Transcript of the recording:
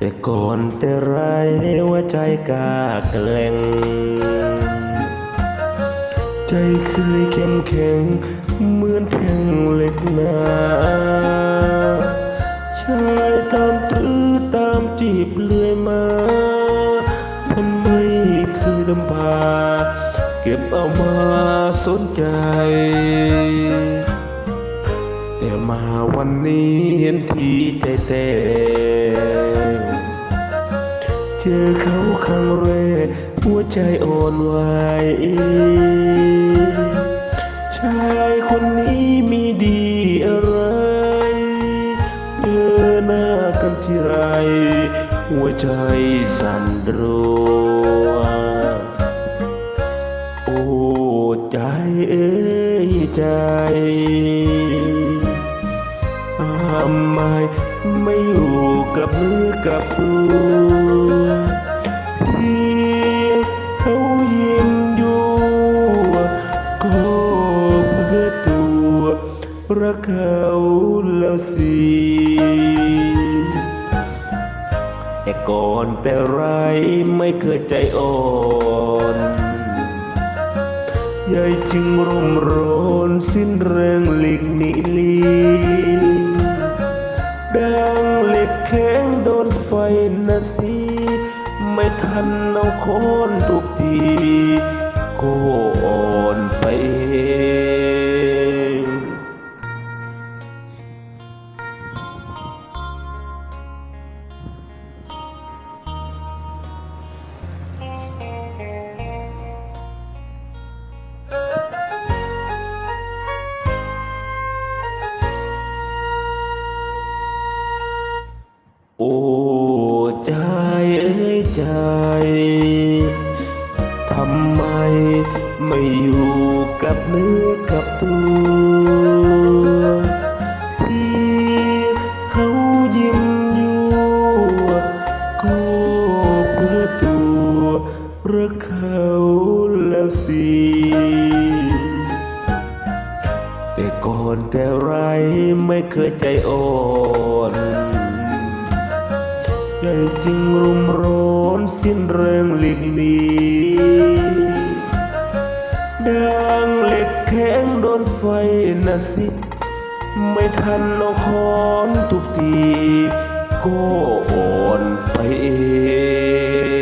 แต่ก่อนแต่ไรว่าใจก้าแกล้งใจเคยเข้มแข็งเหมือนแท่งเหล็กหนาชายตามตื้อตามจีบเลื่อยมามันไม่คือลำพาเก็บเอามาสนใจ แต่มาวันนี้เห็นทีใจเต้ จอเขาครั้งแรกหัวใจอ่อนไหวชายคนนี้มีดีอะไรเจอหน้ากันทีไร หัวใจสั่นรัวโอ้ใจเอ้ยใจ ทำไมไม่อยู่กับเนื้อกับตัวเพียงเขายิ้มอยู่ก็เพื่อตัวรักเขาแล้วสิแต่ก่อนแต่ไรไม่เคยใจอ่อนยายจึงร่มร้อนสิ้นแรงหลีกหนี โดนไฟนะสิ ไม่ทันเอาคนทุกที ก็อ่อนไป โอ้ใจเอ้ยใจ ทำไมไม่อยู่กับเนื้อกับตัวที่เขายิ้มอยู่ก็เพื่อตัวรักเขาแล้วสิแต่ก่อนแต่ไรไม่เคยใจอ่อน ยจึงรุมร้อนสิ้นเริงหลีกหนีดังเหล็กแข็งโดนไฟนะสิ ไม่ทันนอคอนทุกทีก็อ่อนไปเอง